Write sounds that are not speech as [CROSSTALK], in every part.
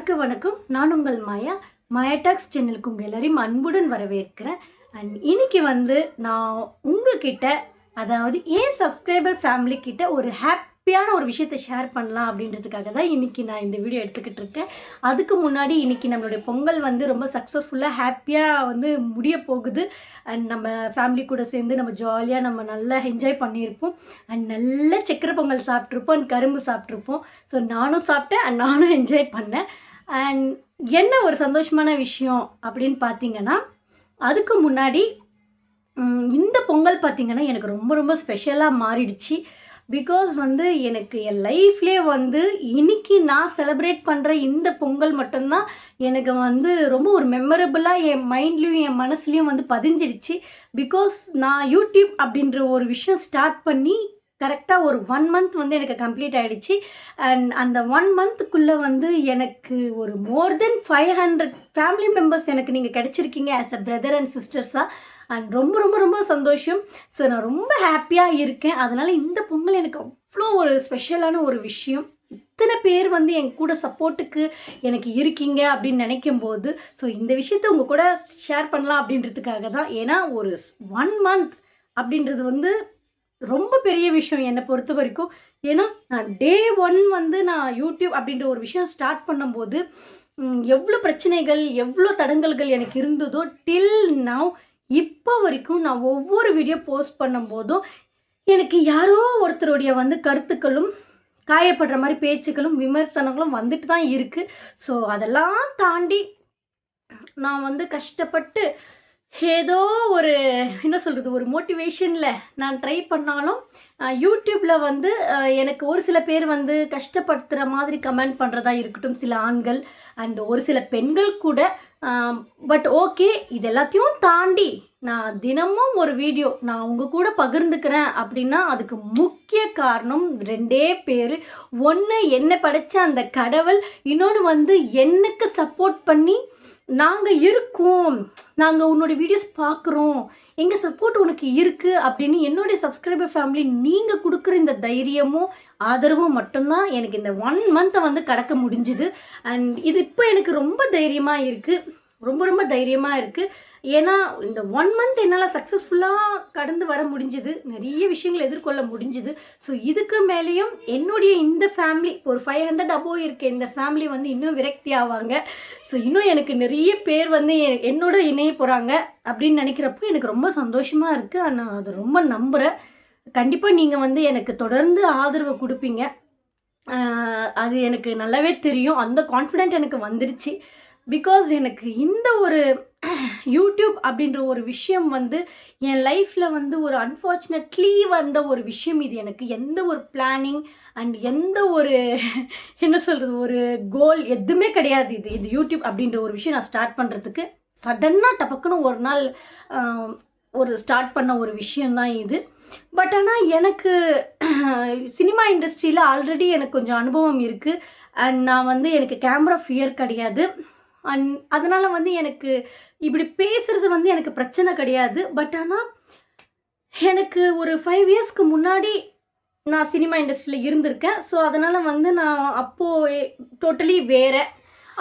எல்லாருக்கும் வணக்கம். நான் உங்கள் மாயா. டாக்ஸ் சேனலுக்கு உங்கள் எல்லாரையும் அன்புடன் வரவேற்கிறேன். அண்ட் இன்னைக்கு வந்து நான் உங்ககிட்ட அதாவது ஏன் சப்ஸ்கிரைபர் ஃபேமிலி கிட்ட ஒரு ஹாப்பியான ஒரு விஷயத்தை ஷேர் பண்ணலாம் அப்படின்றதுக்காக தான் இன்றைக்கி நான் இந்த வீடியோ எடுத்துக்கிட்டு இருக்கேன். அதுக்கு முன்னாடி இன்னைக்கு நம்மளுடைய பொங்கல் வந்து ரொம்ப சக்ஸஸ்ஃபுல்லாக ஹாப்பியாக வந்து முடிய போகுது. அண்ட் நம்ம ஃபேமிலி கூட சேர்ந்து நம்ம ஜாலியாக நம்ம நல்லா என்ஜாய் பண்ணியிருப்போம். அண்ட் நல்ல சக்கரை பொங்கல் சாப்பிட்ருப்போம் அண்ட் கரும்பு சாப்பிட்ருப்போம் ஸோ நானும் சாப்பிட்டேன் அண்ட் நானும் என்ஜாய் பண்ணேன். அண்ட் என்ன ஒரு சந்தோஷமான விஷயம் அப்படின்னு பார்த்தீங்கன்னா அதுக்கு முன்னாடி இந்த பொங்கல் பார்த்தீங்கன்னா எனக்கு ரொம்ப ரொம்ப ஸ்பெஷலாக மாறிடுச்சு. பிகாஸ் வந்து எனக்கு என் லைஃப்லேயே வந்து இன்னைக்கு நான் செலிப்ரேட் பண்ணுற இந்த பொங்கல் மட்டும்தான் எனக்கு வந்து ரொம்ப ஒரு மெமரபுளாக என் மைண்ட்லேயும் என் மனசுலேயும் வந்து பதிஞ்சிருச்சு பிகாஸ் நான் யூடியூப் அப்படின்ற ஒரு விஷயம் ஸ்டார்ட் பண்ணி கரெக்டாக ஒரு ஒன் மந்த் வந்து எனக்கு கம்ப்ளீட் ஆகிடுச்சு அண்ட் அந்த ஒன் மந்த்துக்குள்ளே வந்து எனக்கு ஒரு more then five hundred family members எனக்கு நீங்கள் கிடச்சிருக்கீங்க ஆஸ் அ பிரதர் அண்ட் சிஸ்டர்ஸாக அண்ட் ரொம்ப ரொம்ப ரொம்ப சந்தோஷம். ஸோ நான் ரொம்ப ஹாப்பியாக இருக்கேன். அதனால் இந்த பொங்கல் எனக்கு அவ்வளோ ஒரு ஸ்பெஷலான ஒரு விஷயம். இத்தனை பேர் வந்து என் கூட சப்போர்ட்டுக்கு எனக்கு இருக்கீங்க அப்படின்னு நினைக்கும் போது ஸோ இந்த விஷயத்த உங்கள் கூட ஷேர் பண்ணலாம் அப்படின்றதுக்காக தான். ஏன்னா ஒரு ஒன் மந்த் அப்படின்றது வந்து ரொம்ப பெரிய விஷயம் என்னை பொறுத்த வரைக்கும். ஏன்னா நான் டே ஒன் வந்து நான் யூடியூப் அப்படின்ற ஒரு விஷயம் ஸ்டார்ட் பண்ணும்போது எவ்வளோ பிரச்சனைகள் எவ்வளோ தடங்கல்கள் எனக்கு இருந்ததோ டில் நவ் இப்போ வரைக்கும் நான் ஒவ்வொரு வீடியோ போஸ்ட் பண்ணும்போதும் எனக்கு யாரோ ஒருத்தருடைய வந்து கருத்துக்களும் காயப்படுற மாதிரி பேச்சுக்களும் விமர்சனங்களும் வந்துட்டு தான் இருக்குது ஸோ அதெல்லாம் தாண்டி நான் வந்து கஷ்டப்பட்டு ஏதோ ஒரு என்ன சொல்கிறது ஒரு மோட்டிவேஷனில் நான் ட்ரை பண்ணாலும் யூடியூப்பில் வந்து எனக்கு ஒரு சில பேர் வந்து கஷ்டப்படுத்துகிற மாதிரி கமெண்ட் பண்ணுறதா இருக்கட்டும் சில ஆண்கள் அண்ட் ஒரு சில பெண்கள் கூட பட் ஓகே இது எல்லாத்தையும் தாண்டி நான் தினமும் ஒரு வீடியோ நான் உங்கள் கூட பகிர்ந்துக்கிறேன் அப்படின்னா அதுக்கு முக்கிய காரணம் ரெண்டே பேர். ஒன்று என்னை படைச்ச அந்த கடவுள் இன்னொன்று வந்து எனக்கு சப்போர்ட் பண்ணி நாங்கள் இருக்கோம். நாங்கள் உன்னோட வீடியோஸ் பார்க்குறோம் எங்கள் சப்போர்ட் உனக்கு இருக்குது அப்படின்னு என்னுடைய சப்ஸ்கிரைபர் ஃபேமிலி நீங்கள் கொடுக்குற இந்த தைரியமும் ஆதரவும் மட்டும்தான் எனக்கு இந்த ஒன் மந்த்தை வந்து கடக்க முடிஞ்சுது. அண்ட் இது இப்போ எனக்கு ரொம்ப தைரியமாக இருக்குது ரொம்ப ரொம்ப தைரியமாக இருக்குது ஏன்னா இந்த ஒன் மந்த் என்னால் சக்ஸஸ்ஃபுல்லாக கடந்து வர முடிஞ்சுது. நிறைய விஷயங்கள் எதிர்கொள்ள முடிஞ்சுது. ஸோ இதுக்கு மேலேயும் என்னுடைய இந்த ஃபேமிலி ஒரு ஃபைவ் ஹண்ட்ரட் அபோவ் இருக்க இந்த ஃபேமிலி வந்து இன்னும் விரக்தி ஆவாங்க. ஸோ இன்னும் எனக்கு நிறைய பேர் வந்து எ- என்னோட இணைய போகிறாங்க அப்படின்னு நினைக்கிறப்போ எனக்கு ரொம்ப சந்தோஷமாக இருக்குது ஆனால் அதை ரொம்ப நம்புகிறேன் கண்டிப்பாக நீங்கள் வந்து எனக்கு தொடர்ந்து ஆதரவு கொடுப்பீங்க. அது எனக்கு நல்லாவே தெரியும். அந்த கான்ஃபிடென்ட் எனக்கு வந்துருச்சு. பிகாஸ் எனக்கு இந்த ஒரு யூடியூப் அப்படின்ற ஒரு விஷயம் வந்து என் லைஃப்பில் வந்து ஒரு அன்ஃபார்ச்சுனேட்லி வந்த ஒரு விஷயம். இது எனக்கு எந்த ஒரு பிளானிங் அண்ட் எந்த ஒரு [LAUGHS] என்ன சொல்கிறது ஒரு கோல் எதுவுமே கிடையாது இது. இது யூடியூப் அப்படின்ற ஒரு விஷயம் நான் ஸ்டார்ட் பண்ணுறதுக்கு சடன்னாக டபக்குன்னு ஒரு நாள் ஒரு ஸ்டார்ட் பண்ண ஒரு விஷயந்தான் இது. பட் ஆனால் எனக்கு சினிமா இண்டஸ்ட்ரியில் ஆல்ரெடி எனக்கு கொஞ்சம் அனுபவம் இருக்குது அண்ட் நான் வந்து எனக்கு கேமரா ஃபியர் கிடையாது. அண்ட் அதனால் வந்து எனக்கு இப்படி பேசுகிறது வந்து எனக்கு பிரச்சனை கிடையாது. பட் ஆனால் எனக்கு ஒரு ஃபைவ் இயர்ஸ்க்கு முன்னாடி நான் சினிமா இண்டஸ்ட்ரியில் இருந்திருக்கேன். ஸோ அதனால் வந்து நான் அப்போது டோட்டலி வேறு.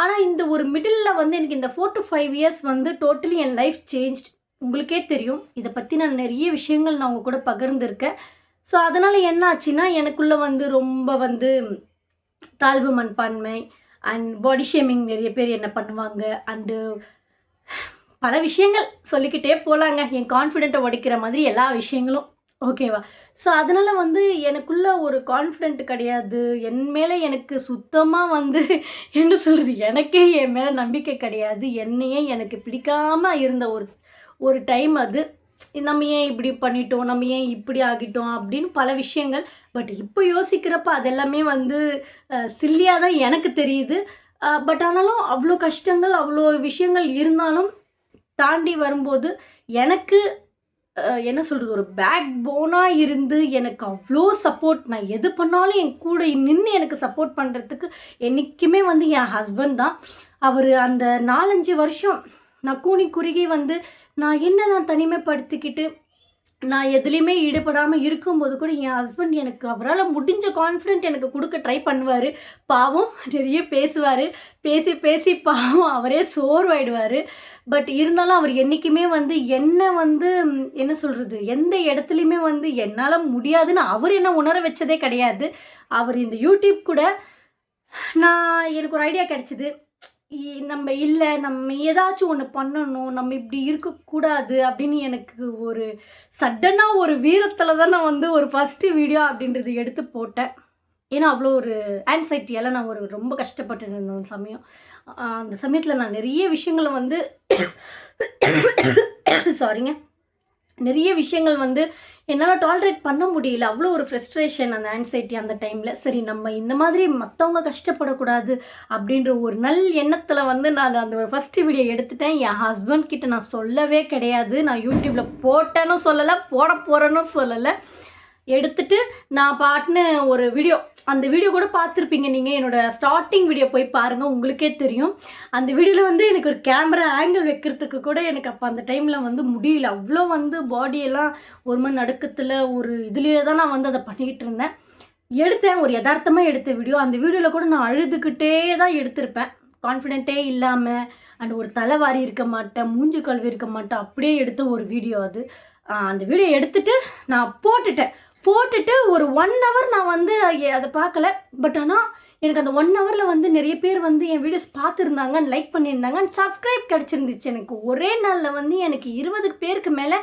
ஆனால் இந்த ஒரு மிடில் வந்து எனக்கு இந்த ஃபோர் டு ஃபைவ் இயர்ஸ் வந்து டோட்டலி என் லைஃப் சேஞ்ச் உங்களுக்கே தெரியும். இதை பற்றி நான் நிறைய விஷயங்கள் நான் உங்கள் கூட பகிர்ந்திருக்கேன். ஸோ அதனால் என்ன ஆச்சுன்னா எனக்குள்ளே வந்து ரொம்ப வந்து தாழ்வு மண்பான்மை அண்ட் பாடி ஷேமிங் நிறைய பேர் என்ன பண்ணுவாங்க? அண்டு பல விஷயங்கள் சொல்லிக்கிட்டே போகலாங்க என் கான்ஃபிடென்ட்டை உடைக்கிற மாதிரி எல்லா விஷயங்களும். ஓகேவா ஸோ அதனால் வந்து எனக்குள்ள ஒரு கான்ஃபிடென்ட் கிடையாது. என் மேலே எனக்கு சுத்தமாக வந்து என்ன சொல்கிறது எனக்கே என் மேலே நம்பிக்கை கிடையாது. என்னையே எனக்கு பிடிக்காம இருந்த ஒரு ஒரு டைம் அது. நம்ம ஏன் இப்படி பண்ணிட்டோம்? நம்ம ஏன் இப்படி ஆகிட்டோம்? அப்படின்னு பல விஷயங்கள். பட் இப்போ யோசிக்கிறப்ப அதெல்லாமே வந்து சில்லியாக தான் எனக்கு தெரியுது. பட் ஆனாலும் அவ்வளோ கஷ்டங்கள் அவ்வளோ விஷயங்கள் இருந்தாலும் தாண்டி வரும்போது எனக்கு என்ன சொல்கிறது ஒரு பேக் போனாக இருந்து எனக்கு அவ்வளோ சப்போர்ட். நான் எது பண்ணாலும் என் கூட நின்று எனக்கு சப்போர்ட் பண்ணுறதுக்கு என்றைக்குமே வந்து என் ஹஸ்பண்ட் தான். அவர் அந்த நாலஞ்சு வருஷம் நான் கூனி குறுகி வந்து நான் என்ன நான் தனிமைப்படுத்திக்கிட்டு நான் எதுலேயுமே ஈடுபடாமல் இருக்கும்போது கூட என் ஹஸ்பண்ட் எனக்கு அவரால் முடிஞ்ச கான்ஃபிடென்ட் எனக்கு கொடுக்க ட்ரை பண்ணுவார். பாவம் நிறைய பேசுவார். பேசி பேசி பாவம் அவரே சோர்வாயிடுவார். பட் இருந்தாலும் அவர் என்றைக்குமே வந்து என்ன வந்து என்ன சொல்கிறது எந்த இடத்துலையுமே வந்து என்னால் முடியாதுன்னு அவர் என்ன உணர வச்சதே கிடையாது. அவர் இந்த யூடியூப் கூட நான் எனக்கு ஒரு ஐடியா கிடச்சிது. நம்ம இல்லை நம்ம ஏதாச்சும் ஒன்று பண்ணணும் நம்ம இப்படி இருக்கக்கூடாது அப்படின்னு எனக்கு ஒரு சடனாக ஒரு வீரத்தில் தான் நான் வந்து ஒரு ஃபஸ்ட்டு வீடியோ அப்படின்றது எடுத்து போட்டேன். ஏன்னா அவ்வளோ ஒரு ஆன்சைட்டியால் நான் ஒரு ரொம்ப கஷ்டப்பட்டு இருந்தேன் அந்த சமயம். அந்த சமயத்தில் நான் நிறைய விஷயங்களை வந்து [COUGHS] சாரிங்க நிறைய விஷயங்கள் வந்து என்னால் டாலரேட் பண்ண முடியல. அவ்வளோ ஒரு ஃப்ரெஸ்ட்ரேஷன் அந்த ஆன்சைட்டி அந்த டைமில் சரி நம்ம இந்த மாதிரி மற்றவங்க கஷ்டப்படக்கூடாது அப்படின்ற ஒரு நல் எண்ணத்தில் வந்து நான் அந்த ஒரு ஃபஸ்ட்டு வீடியோ எடுத்துட்டேன். என் ஹஸ்பண்ட் கிட்ட நான் சொல்லவே கிடையாது. நான் யூடியூப்பில் போட்டேன்னு சொல்லலை போட போகிறேன்னு சொல்லலை. எடுத்துட்டு நான் பாட்டுன்னு ஒரு வீடியோ அந்த வீடியோ கூட பார்த்துருப்பீங்க நீங்கள் என்னோடய ஸ்டார்டிங் வீடியோ போய் பாருங்கள் உங்களுக்கே தெரியும். அந்த வீடியோவில் வந்து எனக்கு ஒரு கேமரா ஆங்கிள் வைக்கிறதுக்கு கூட எனக்கு அப்போ அந்த டைமில் வந்து முடியல. அவ்வளோ வந்து பாடியெல்லாம் ஒரு மணி நடுக்கத்தில் ஒரு இதுலேயே தான் நான் வந்து அதை பண்ணிக்கிட்டு இருந்தேன். எடுத்தேன் ஒரு யதார்த்தமாக எடுத்த வீடியோ அந்த வீடியோவில் கூட நான் அழுதுகிட்டே தான் எடுத்திருப்பேன். கான்ஃபிடென்ட்டே இல்லாமல் அண்ட் ஒரு தலைவாரி இருக்க மாட்டேன் மூஞ்சு கழுவி இருக்க மாட்டேன் அப்படியே எடுத்த ஒரு வீடியோ அது. அந்த வீடியோ எடுத்துட்டு நான் போட்டுட்டேன். போட்டுட்டு ஒரு ஒன் ஹவர் நான் வந்து அதை பார்க்கல. பட் ஆனால் எனக்கு அந்த ஒன் ஹவரில் வந்து நிறைய பேர் வந்து என் வீடியோஸ் பார்த்துருந்தாங்க லைக் பண்ணியிருந்தாங்க அண்ட் சப்ஸ்கிரைப் கிடச்சிருந்துச்சு. எனக்கு ஒரே நாளில் வந்து எனக்கு இருபது பேருக்கு மேலே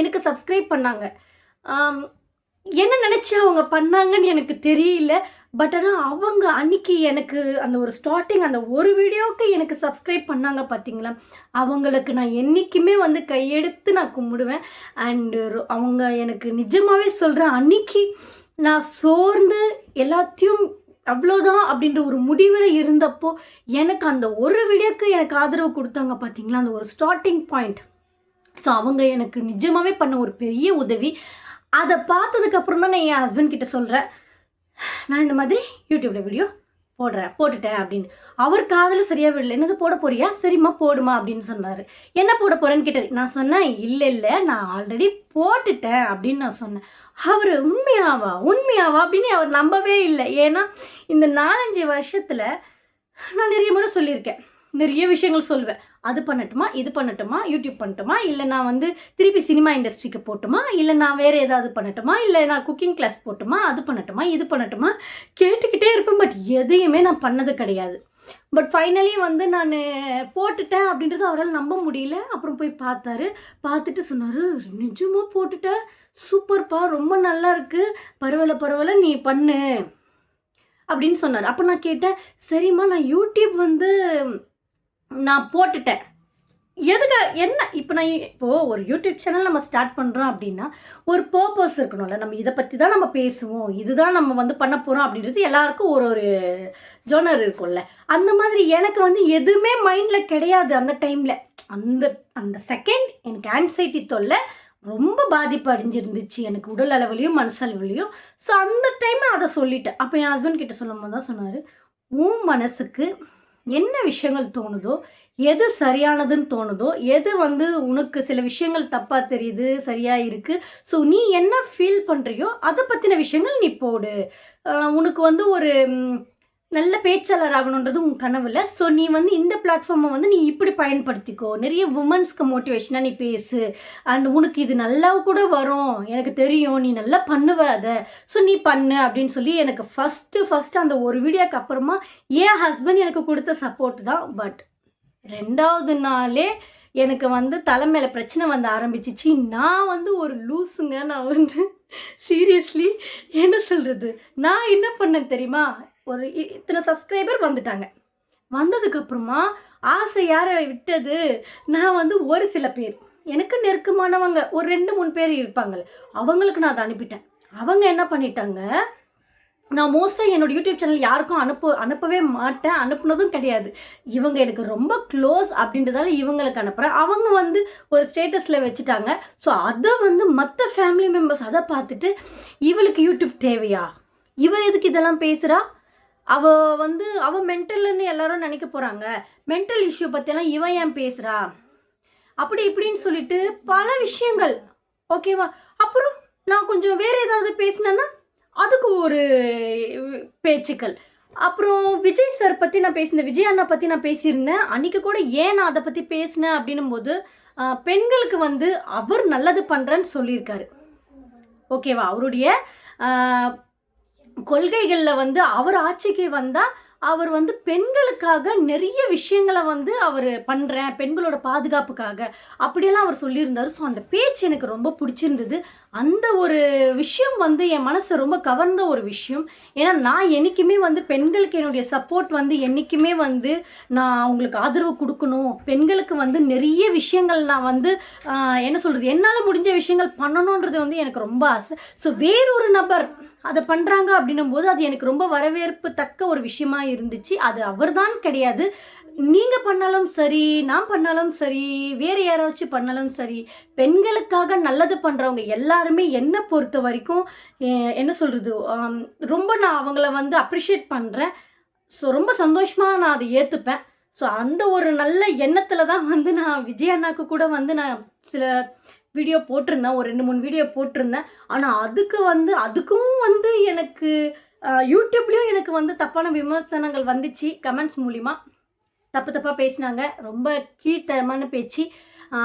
எனக்கு சப்ஸ்கிரைப் பண்ணாங்க. என்ன நினச்சி அவங்க பண்ணாங்கன்னு எனக்கு தெரியல. பட் ஆனால் அவங்க அன்னைக்கு எனக்கு அந்த ஒரு ஸ்டார்டிங் அந்த ஒரு வீடியோவுக்கு எனக்கு சப்ஸ்கிரைப் பண்ணாங்க பார்த்தீங்களா அவங்களுக்கு நான் என்றைக்குமே வந்து கையெடுத்து நான் கும்பிடுவேன். அண்டு அவங்க எனக்கு நிஜமாகவே சொல்கிறேன் அன்னைக்கு நான் சோர்ந்து எல்லாத்தையும் அவ்வளோதான் அப்படின்ற ஒரு முடிவில் இருந்தப்போ எனக்கு அந்த ஒரு வீடியோக்கு எனக்கு ஆதரவு கொடுத்தாங்க பார்த்தீங்களா அந்த ஒரு ஸ்டார்டிங் பாயிண்ட் ஸோ அவங்க எனக்கு நிஜமாகவே பண்ண ஒரு பெரிய உதவி. அதை பார்த்ததுக்கப்புறம் தான் நான் என் ஹஸ்பண்ட் கிட்ட சொல்கிறேன் நான் இந்த மாதிரி யூடியூப்பில் வீடியோ போடுறேன் போட்டுட்டேன் அப்படின்னு. அவர் காதில் சரியாக விடல. என்னது போட போறியா? சரிம்மா போடுமா அப்படின்னு சொன்னார். என்ன போட போகிறேன்னு கேட்டார் நான் சொன்னேன் இல்லை இல்லை நான் ஆல்ரெடி போட்டுட்டேன் அப்படின்னு நான் சொன்னேன். அவர் உண்மையாவா? உண்மையாவா? அப்படின்னு அவர் நம்பவே இல்லை. ஏன்னா இந்த நாலஞ்சு வருஷத்தில் நான் நிறைய முறை சொல்லியிருக்கேன். நிறைய விஷயங்கள் சொல்லுவேன். அது பண்ணட்டுமா இது பண்ணட்டுமா யூடியூப் பண்ணட்டுமா இல்லை நான் வந்து திருப்பி சினிமா இண்டஸ்ட்ரிக்கு போட்டுமா இல்லை நான் வேறு ஏதாவது பண்ணட்டுமா இல்லை நான் குக்கிங் கிளாஸ் போட்டுமா அது பண்ணட்டுமா இது பண்ணட்டுமா? கேட்டுக்கிட்டே இருப்பேன் பட் எதையுமே நான் பண்ணது கிடையாது. பட் ஃபைனலி வந்து நான் போட்டுட்டேன் அப்படின்றது அவரால் நம்ப முடியல. அப்புறம் போய் பார்த்தாரு. பார்த்துட்டு சொன்னார் நிஜமாக போட்டுட்டேன் சூப்பர்ப்பா ரொம்ப நல்லா இருக்குது பரவாயில்ல பரவாயில்ல நீ பண்ணு. அப்படின்னு சொன்னார். அப்போ நான் கேட்டேன் சரிம்மா நான் யூடியூப் வந்து நான் போட்டுட்டேன். எதுக்கு என்ன இப்போ நான் இப்போது ஒரு யூடியூப் சேனல் நம்ம ஸ்டார்ட் பண்ணுறோம் அப்படின்னா ஒரு பர்பஸ் இருக்கணும்ல. நம்ம இதை பற்றி தான் நம்ம பேசுவோம். இதுதான் நம்ம வந்து பண்ண போகிறோம் அப்படின்றது எல்லாருக்கும் ஒரு ஒரு ஜோனர் இருக்கும்ல. அந்த மாதிரி எனக்கு வந்து எதுவுமே மைண்டில் கிடையாது அந்த டைமில் அந்த அந்த செகண்ட் எனக்கு ஆன்சைட்டி தொல்லை ரொம்ப பாதிப்பு அடைஞ்சிருந்துச்சு. எனக்கு உடல் அளவுலையும் மனசளவுலையும் ஸோ அந்த டைம் அதை சொல்லிட்டேன். அப்போ என் ஹஸ்பண்ட் கிட்ட சொல்லும் போது தான் சொன்னார் உன் மனசுக்கு என்ன விஷயங்கள் தோணுதோ எது சரியானதுன்னு தோணுதோ எது வந்து உனக்கு சில விஷயங்கள் தப்பாக தெரியுது சரியாக இருக்குது ஸோ நீ என்ன ஃபீல் பண்ணுறியோ அதை பற்றின விஷயங்கள் நீ போடு. உனக்கு வந்து ஒரு நல்ல பேச்சாளர் ஆகணுன்றது உன் கனவுல. ஸோ நீ வந்து இந்த பிளாட்ஃபார்மை வந்து நீ இப்படி பயன்படுத்திக்கோ. நிறைய உமன்ஸ்க்கு மோட்டிவேஷனாக நீ பேசு. அண்ட் உனக்கு இது நல்லா கூட வரும். எனக்கு தெரியும். நீ நல்லா பண்ணுவ அதை. ஸோ நீ பண்ணு அப்படின்னு சொல்லி எனக்கு ஃபஸ்ட்டு ஃபஸ்ட்டு அந்த ஒரு வீடியோக்கு அப்புறமா என் ஹஸ்பண்ட் எனக்கு கொடுத்த சப்போர்ட் தான். பட் ரெண்டாவது நாளே எனக்கு வந்து தலை பிரச்சனை வந்து ஆரம்பிச்சிச்சு. நான் வந்து ஒரு லூஸுங்க நான் வந்து சீரியஸ்லி என்ன சொல்கிறது நான் என்ன பண்ணேன் தெரியுமா? ஒரு இ- இத்தனை சப்ஸ்கிரைபர் வந்துட்டாங்க. வந்ததுக்கப்புறமா ஆசை யாரை விட்டது? நான் வந்து ஒரு சில பேர். எனக்கு நெருக்கமானவங்க ஒரு ரெண்டு மூணு பேர் இருப்பாங்கல்ல. அவங்களுக்கு நான் அதை அனுப்பிட்டேன். அவங்க என்ன பண்ணிட்டாங்க? நான் மோஸ்ட்டாக என்னோடய யூடியூப் சேனல் யாருக்கும் அனுப்ப அனுப்பவே மாட்டேன். அனுப்புனதும் கிடையாது. இவங்க எனக்கு ரொம்ப க்ளோஸ் அப்படின்றதால இவங்களுக்கு அனுப்புகிறேன் அவங்க வந்து ஒரு ஸ்டேட்டஸில் வச்சுட்டாங்க. ஸோ அதை வந்து மற்ற ஃபேமிலி மெம்பர்ஸ் அதை பார்த்துட்டு இவளுக்கு யூடியூப் தேவையா? இவள் எதுக்கு இதெல்லாம் பேசுகிறா அவ வந்து அவ மென்டல்னு எல்லாரும் நினைக்க போகிறாங்க மென்டல் இஷ்யூ பற்றியெல்லாம் இவன் ஏன் பேசுகிறா அப்படி இப்படின்னு சொல்லிட்டு பல விஷயங்கள். ஓகேவா அப்புறம் நான் கொஞ்சம் வேறு ஏதாவது பேசினேன்னா அதுக்கு ஒரு பேச்சுக்கள். அப்புறம் விஜய் சார் பற்றி நான் பேசினேன் விஜய் அண்ணா பற்றி நான் பேசியிருந்தேன். அன்றைக்கி கூட ஏன் நான் அதை பற்றி பேசினேன் அப்படின்னும் போது பெண்களுக்கு வந்து அவர் நல்லது பண்ணுறேன்னு சொல்லியிருக்காரு. ஓகேவா அவருடைய கொள்கைகளில் வந்து அவர் ஆட்சிக்கு வந்தால் அவர் வந்து பெண்களுக்காக நிறைய விஷயங்களை வந்து அவர் பண்ணுறேன் பெண்களோட பாதுகாப்புக்காக. அப்படியெல்லாம் அவர் சொல்லியிருந்தார். ஸோ அந்த பேச்சு எனக்கு ரொம்ப பிடிச்சிருந்தது. அந்த ஒரு விஷயம் வந்து என் மனசை ரொம்ப கவர்ந்த ஒரு விஷயம். ஏன்னா நான் என்றைக்குமே வந்து பெண்களுக்கு என்னுடைய சப்போர்ட் வந்து என்றைக்குமே வந்து நான் அவங்களுக்கு ஆதரவு கொடுக்கணும். பெண்களுக்கு வந்து நிறைய விஷயங்கள் நான் வந்து என்ன சொல்கிறது என்னால் முடிஞ்ச விஷயங்கள் பண்ணணுன்றது வந்து எனக்கு ரொம்ப ஆசை. ஸோ வேறொரு நபர் அதை பண்ணுறாங்க அப்படின்னும் போது அது எனக்கு ரொம்ப வரவேற்பு தக்க ஒரு விஷயமா இருந்துச்சு. அது அவர்தான் கிடையாது. நீங்கள் பண்ணாலும் சரி நான் பண்ணாலும் சரி வேறு யாராச்சும் பண்ணாலும் சரி பெண்களுக்காக நல்லது பண்ணுறவங்க எல்லாருமே என்னை பொறுத்த வரைக்கும் என்ன சொல்கிறது ரொம்ப நான் அவங்கள வந்து அப்ரிஷியேட் பண்ணுறேன் ஸோ ரொம்ப சந்தோஷமாக நான் அதை ஏற்றுப்பேன் ஸோ அந்த ஒரு நல்ல எண்ணத்தில் தான் வந்து நான் விஜய் அண்ணாக்கு கூட வந்து நான் சில வீடியோ போட்டிருந்தேன். ஒரு ரெண்டு மூணு வீடியோ போட்டிருந்தேன். ஆனால் அதுக்கு வந்து அதுக்கும் வந்து எனக்கு யூடியூப்லேயும் எனக்கு வந்து தப்பான விமர்சனங்கள் வந்துச்சு. கமெண்ட்ஸ் மூலிமா தப்பு தப்பாக பேசினாங்க. ரொம்ப கீழ்த்தரமான பேச்சு.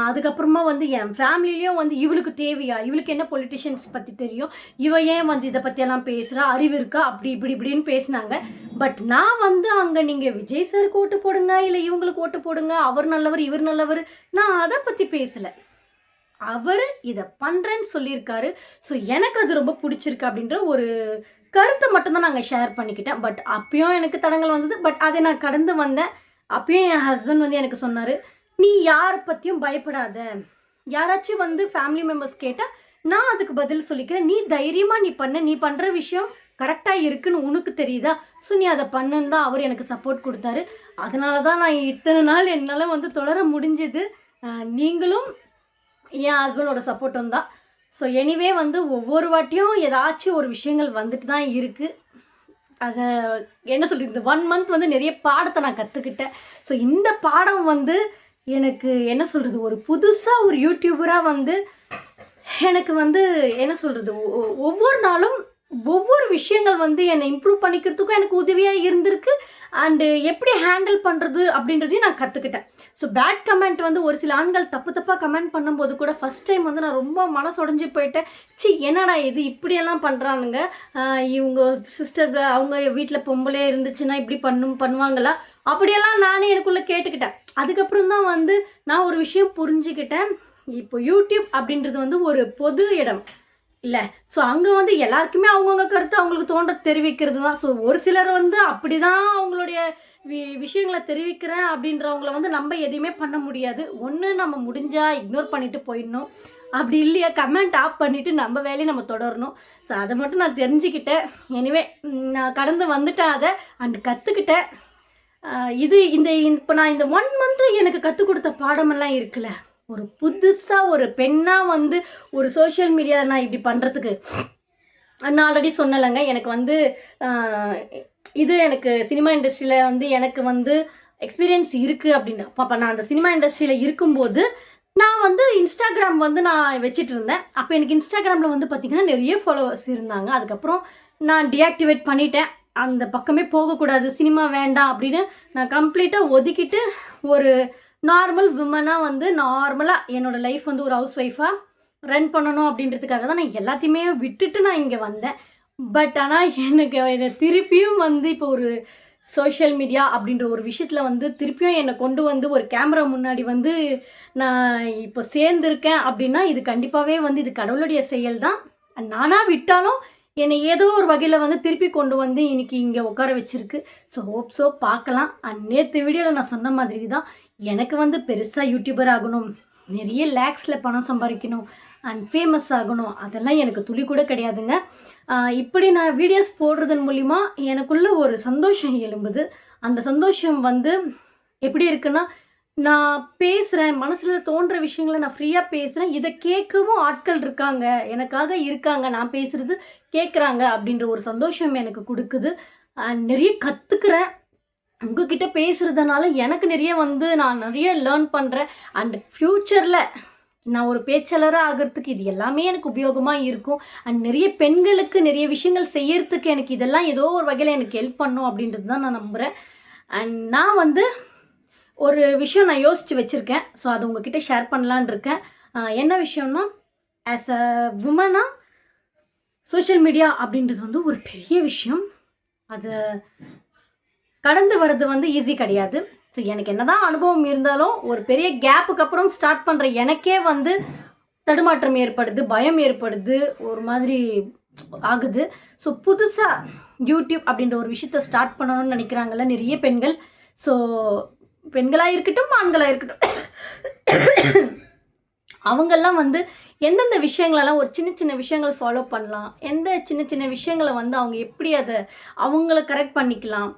அதுக்கப்புறமா வந்து என் ஃபேமிலிலையும் வந்து இவளுக்கு தேவையா? இவளுக்கு என்ன பொலிட்டிஷியன்ஸ் பற்றி தெரியும்? இவ ஏன் வந்து இதை பற்றியெல்லாம் பேசுகிறா அறிவு இருக்கா? அப்படி இப்படி இப்படின்னு பேசினாங்க. பட் நான் வந்து அங்கே நீங்கள் விஜய் சாருக்கு ஓட்டு போடுங்க இல்லை இவங்களுக்கு ஓட்டு போடுங்க அவர் நல்லவர் இவர் நல்லவர் நான் அதை பற்றி பேசலை. அவர் இதை பண்ணுறேன்னு சொல்லியிருக்காரு. ஸோ எனக்கு அது ரொம்ப பிடிச்சிருக்கு அப்படின்ற ஒரு கருத்தை மட்டும்தான் நாங்கள் ஷேர் பண்ணிக்கிட்டேன். பட் அப்பயும் எனக்கு தடங்கள் வந்தது. பட் அதை நான் கடந்து வந்தேன். அப்பயும் என் ஹஸ்பண்ட் வந்து எனக்கு சொன்னார் நீ யாரை பற்றியும் பயப்படாத. யாராச்சும் வந்து ஃபேமிலி மெம்பர்ஸ் கேட்டால் நான் அதுக்கு பதில் சொல்லிக்கிறேன். நீ தைரியமாக நீ பண்ண. நீ பண்ணுற விஷயம் கரெக்டாக இருக்குன்னு உனக்கு தெரியுதா? ஸோ நீ அதை பண்ணுன்னு தான் அவர் எனக்கு சப்போர்ட் கொடுத்தாரு. அதனால தான் நான் இத்தனை நாள் என்னால் வந்து தொடர முடிஞ்சுது. நீங்களும் என் ஹஸ்பண்டோட சப்போர்ட்டும் தான் ஸோ எனிவே வந்து ஒவ்வொரு வாட்டியும் ஏதாச்சும் ஒரு விஷயங்கள் வந்துட்டு தான் இருக்குது அதை என்ன சொல்கிறது இந்த ஒன் மந்த் வந்து நிறைய பாடத்தை நான் கற்றுக்கிட்டேன் ஸோ இந்த பாடம் வந்து எனக்கு என்ன சொல்கிறது ஒரு புதுசாக ஒரு யூடியூபராக வந்து எனக்கு வந்து என்ன சொல்கிறது ஒவ்வொரு நாளும் ஒவ்வொரு விஷயங்கள் வந்து என்னை இம்ப்ரூவ் பண்ணிக்கிறதுக்கும் எனக்கு உதவியாக இருந்திருக்கு. அண்டு எப்படி ஹேண்டில் பண்ணுறது அப்படின்றதையும் நான் கற்றுக்கிட்டேன் ஸோ பேட் கமெண்ட் வந்து ஒரு சில ஆண்கள் தப்பு தப்பாக கமெண்ட் பண்ணும்போது கூட ஃபஸ்ட் டைம் வந்து நான் ரொம்ப மனசுடைஞ்சு போயிட்டேன். சி என்னடா இது இப்படியெல்லாம் பண்ணுறானுங்க இவங்க சிஸ்டர் அவங்க வீட்டில் பொம்பளே இருந்துச்சுன்னா இப்படி பண்ணும் பண்ணுவாங்களா? அப்படியெல்லாம் நானே எனக்குள்ளே கேட்டுக்கிட்டேன். அதுக்கப்புறம் தான் வந்து நான் ஒரு விஷயம் புரிஞ்சுக்கிட்டேன். இப்போ யூடியூப் அப்படின்றது வந்து ஒரு பொது இடம். இல்லை. ஸோ அங்கே வந்து எல்லாருக்குமே அவங்கவுங்க கருத்து அவங்களுக்கு தோன்ற தெரிவிக்கிறது தான் ஸோ ஒரு சிலர் வந்து அப்படி தான் அவங்களுடைய வி விஷயங்களை தெரிவிக்கிறேன் அப்படின்றவங்கள வந்து நம்ம எதையுமே பண்ண முடியாது. ஒன்று நம்ம முடிஞ்சால் இக்னோர் பண்ணிட்டு போயிடணும். அப்படி இல்லையா? கமெண்ட் ஆஃப் பண்ணிவிட்டு நம்ம வேலையை நம்ம தொடரணும். ஸோ அதை மட்டும் நான் தெரிஞ்சுக்கிட்டேன். எனிவே நான் கடந்து வந்துட்டேன் அதை. அண்ட் கற்றுக்கிட்டேன் இது இந்த இப்போ நான் இந்த ஒன் மந்த்து எனக்கு கற்றுக் கொடுத்த பாடமெல்லாம் இருக்குல்ல. ஒரு புதுசாக ஒரு பெண்ணாக வந்து ஒரு சோஷியல் மீடியாவில் நான் இப்படி பண்ணுறதுக்கு நான் ஆல்ரெடி சொன்னலைங்க எனக்கு வந்து இது எனக்கு சினிமா இண்டஸ்ட்ரியில் வந்து எனக்கு வந்து எக்ஸ்பீரியன்ஸ் இருக்குது அப்படின்னு. பாப்பா நான் அந்த சினிமா இண்டஸ்ட்ரியில் இருக்கும்போது நான் வந்து இன்ஸ்டாகிராம் வந்து நான் வச்சிட்டு இருந்தேன் அப்போ எனக்கு இன்ஸ்டாகிராமில் வந்து பார்த்திங்கன்னா நிறைய ஃபாலோவர்ஸ் இருந்தாங்க. அதுக்கப்புறம் நான் டிஆக்டிவேட் பண்ணிட்டேன். அந்த பக்கமே போகக்கூடாது சினிமா வேண்டாம் அப்படின்னு நான் கம்ப்ளீட்டாக ஒதுக்கிட்டு ஒரு நார்மல் விமனாக வந்து நார்மலாக என்னோடய லைஃப் வந்து ஒரு ஹவுஸ் ஒய்ஃபாக ரன் பண்ணணும் அப்படின்றதுக்காக தான் நான் எல்லாத்தையுமே விட்டுட்டு நான் இங்கே வந்தேன். பட் ஆனால் எனக்கு என்னை திருப்பியும் வந்து இப்போ ஒரு சோஷியல் மீடியா அப்படின்ற ஒரு விஷயத்தில் வந்து திருப்பியும் என்னை கொண்டு வந்து ஒரு கேமரா முன்னாடி வந்து நான் இப்போ சேர்ந்துருக்கேன் அப்படின்னா இது கண்டிப்பாகவே வந்து இது கடவுளுடைய செயல் தான். நானாக விட்டாலும் என்னை ஏதோ ஒரு வகையில் வந்து திருப்பி கொண்டு வந்து இன்றைக்கி இங்கே உட்கார வச்சுருக்கு. ஸோ ஹோப் ஸோ பார்க்கலாம். அண்ட் நேற்று வீடியோவில் நான் சொன்ன மாதிரி தான் எனக்கு வந்து பெருசாக யூடியூபர் ஆகணும் நிறைய லேக்ஸில் பணம் சம்பாதிக்கணும் அண்ட் ஃபேமஸ் ஆகணும் அதெல்லாம் எனக்கு துளி கூட கிடையாதுங்க. இப்படி நான் வீடியோஸ் போடுறதன் மூலிமா எனக்குள்ள ஒரு சந்தோஷம் எழும்புது. அந்த சந்தோஷம் வந்து எப்படி இருக்குன்னா நான் பேசுகிறேன் மனசில் தோன்ற விஷயங்களை நான் ஃப்ரீயாக பேசுகிறேன் இதை கேட்கவும் ஆட்கள் இருக்காங்க எனக்காக இருக்காங்க நான் பேசுகிறது கேட்குறாங்க அப்படின்ற ஒரு சந்தோஷம் எனக்கு கொடுக்குது. அண்ட் நிறைய கற்றுக்குறேன் உங்ககிட்ட பேசுகிறதுனால எனக்கு நிறைய வந்து நான் நிறைய லேர்ன் பண்ணுறேன் அண்ட் ஃப்யூச்சரில் நான் ஒரு பேச்சாளராக ஆகிறதுக்கு இது எல்லாமே எனக்கு உபயோகமாக இருக்கும். அண்ட் நிறைய பெண்களுக்கு நிறைய விஷயங்கள் செய்யறதுக்கு எனக்கு இதெல்லாம் ஏதோ ஒரு வகையில் எனக்கு ஹெல்ப் பண்ணும் அப்படின்றது தான் நான் நம்புகிறேன் அண்ட் நான் வந்து ஒரு விஷயம் நான் யோசித்து வச்சுருக்கேன். ஸோ அது உங்ககிட்ட ஷேர் பண்ணலான் இருக்கேன். என்ன விஷயம்னா ஆஸ் அ உமனாக சோஷியல் மீடியா அப்படின்றது வந்து ஒரு பெரிய விஷயம். அது கடந்து வர்றது வந்து ஈஸி கிடையாது. ஸோ எனக்கு என்னதான் அனுபவம் இருந்தாலும் ஒரு பெரிய கேப்புக்கு அப்புறம் ஸ்டார்ட் பண்ணுற எனக்கே வந்து தடுமாற்றம் ஏற்படுது பயம் ஏற்படுது ஒரு மாதிரி ஆகுது. ஸோ புதுசாக யூடியூப் அப்படின்ற ஒரு விஷயத்த ஸ்டார்ட் பண்ணணும்னு நினைக்கிறாங்கல்ல நிறைய பெண்கள். ஸோ பெண்களாக இருக்கட்டும் ஆண்களாக இருக்கட்டும் அவங்கெல்லாம் வந்து எந்தெந்த விஷயங்களெல்லாம் ஒரு சின்ன சின்ன விஷயங்கள் ஃபாலோ பண்ணலாம் எந்த சின்ன சின்ன விஷயங்களை வந்து அவங்க எப்படி அதை அவங்கள கரெக்ட் பண்ணிக்கலாம்.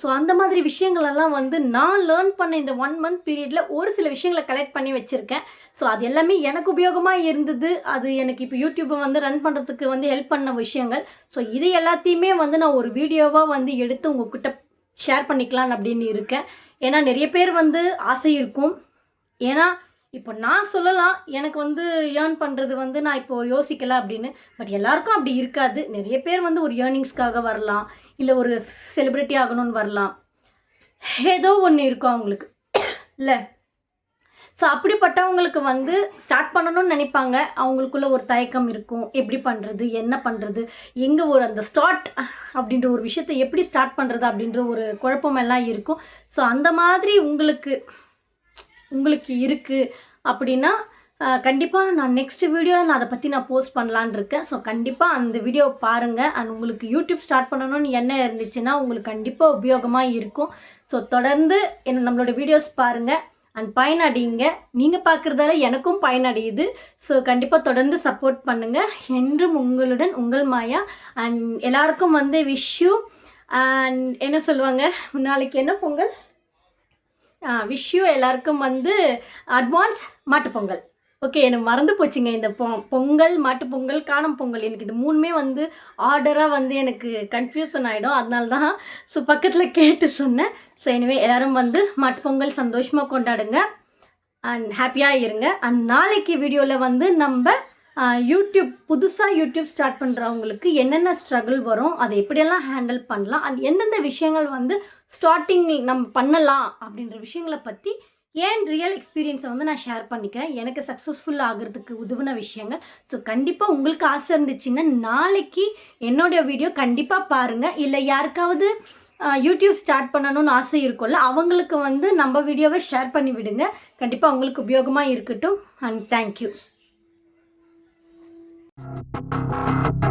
ஸோ அந்த மாதிரி விஷயங்களெல்லாம் வந்து நான் லேர்ன் பண்ண இந்த ஒன் மந்த் பீரியடில் ஒரு சில விஷயங்களை கலெக்ட் பண்ணி வச்சுருக்கேன். ஸோ அது எல்லாமே எனக்கு உபயோகமாக இருந்தது. அது எனக்கு இப்போ யூடியூப்பை வந்து ரன் பண்ணுறதுக்கு வந்து ஹெல்ப் பண்ண விஷயங்கள். ஸோ இது எல்லாத்தையுமே வந்து நான் ஒரு வீடியோவாக வந்து எடுத்து உங்ககிட்ட ஷேர் பண்ணிக்கலாம் அப்படின்னு இருக்கேன். ஏன்னா நிறைய பேர் வந்து ஆசை இருக்கும். ஏன்னா இப்போ நான் சொல்லலாம் எனக்கு வந்து ஏர்ன் பண்ணுறது வந்து நான் இப்போ யோசிக்கல அப்படின்னு. பட் எல்லாருக்கும் அப்படி இருக்காது. நிறைய பேர் வந்து ஒரு ஏர்னிங்ஸ்க்காக வரலாம் இல்லை ஒரு செலிப்ரிட்டி ஆகணும்னு வரலாம். ஏதோ ஒன்று இருக்கும் அவங்களுக்கு. [COUGHS] இல்லை. ஸோ அப்படிப்பட்டவங்களுக்கு வந்து ஸ்டார்ட் பண்ணணும்னு நினைப்பாங்க. அவங்களுக்குள்ள ஒரு தயக்கம் இருக்கும். எப்படி பண்ணுறது என்ன பண்ணுறது எங்கே ஒரு அந்த ஸ்டார்ட் அப்படின்ற ஒரு விஷயத்தை எப்படி ஸ்டார்ட் பண்ணுறது அப்படின்ற ஒரு குழப்பமெல்லாம் இருக்கும். ஸோ அந்த மாதிரி உங்களுக்கு உங்களுக்கு இருக்குது அப்படின்னா கண்டிப்பாக நான் நெக்ஸ்ட் வீடியோவில் நான் அதை பற்றி நான் போஸ்ட் பண்ணலான் இருக்கேன். ஸோ கண்டிப்பாக அந்த வீடியோ பாருங்கள் அண்ட் உங்களுக்கு யூடியூப் ஸ்டார்ட் பண்ணணும்னு என்ன இருந்துச்சுன்னா உங்களுக்கு கண்டிப்பாக உபயோகமாக இருக்கும். ஸோ தொடர்ந்து என்ன நம்மளோட வீடியோஸ் பாருங்கள் அண்ட் பயனடையுங்க. நீங்கள் பார்க்குறதால எனக்கும் பயனடையுது. ஸோ கண்டிப்பாக தொடர்ந்து சப்போர்ட் பண்ணுங்கள் என்றும் உங்களுடன் உங்கள் மாயா. அண்ட் எல்லாருக்கும் வந்து விஷ் அண்ட் என்ன சொல்லுவாங்க? நாளைக்கு என்ன பொங்கல்? விஷயம் எல்லாருக்கும் வந்து அட்வான்ஸ் மாட்டுப்பொங்கல். ஓகே எனக்கு மறந்து போச்சுங்க இந்த பொ பொங்கல் மாட்டுப் பொங்கல் காணும் பொங்கல். எனக்கு இது மூணுமே வந்து ஆர்டராக வந்து எனக்கு கன்ஃபியூஷன் ஆகிடும் அதனால தான் ஸோ பக்கத்தில் கேட்டு சொன்னேன். ஸோ எனவே எல்லோரும் வந்து மாட்டுப் பொங்கல் சந்தோஷமாக கொண்டாடுங்க. அண்ட் ஹாப்பியாக இருங்க. அண்ட் நாளைக்கு வீடியோவில் வந்து நம்ம யூடியூப் புதுசாக யூடியூப் ஸ்டார்ட் பண்ணுறவங்களுக்கு என்னென்ன ஸ்ட்ரகிள் வரும் அதை எப்படியெல்லாம் ஹேண்டில் பண்ணலாம் அண்ட் எந்தெந்த விஷயங்கள் வந்து ஸ்டார்டிங் நம்ம பண்ணலாம் அப்படின்ற விஷயங்களை பற்றி ஏன் ரியல் எக்ஸ்பீரியன்ஸை வந்து நான் ஷேர் பண்ணிக்கிறேன். எனக்கு சக்ஸஸ்ஃபுல் ஆகிறதுக்கு உதவின விஷயங்கள். ஸோ கண்டிப்பாக உங்களுக்கு ஆசை இருந்துச்சுன்னா நாளைக்கு என்னோட வீடியோ கண்டிப்பாக பாருங்கள் இல்லை யாருக்காவது யூடியூப் ஸ்டார்ட் பண்ணணும்னு ஆசை இருக்கும்ல அவங்களுக்கு வந்து நம்ம வீடியோவை ஷேர் பண்ணி விடுங்க கண்டிப்பாக உங்களுக்கு உபயோகமாக இருக்கட்டும். And thank you Thank you.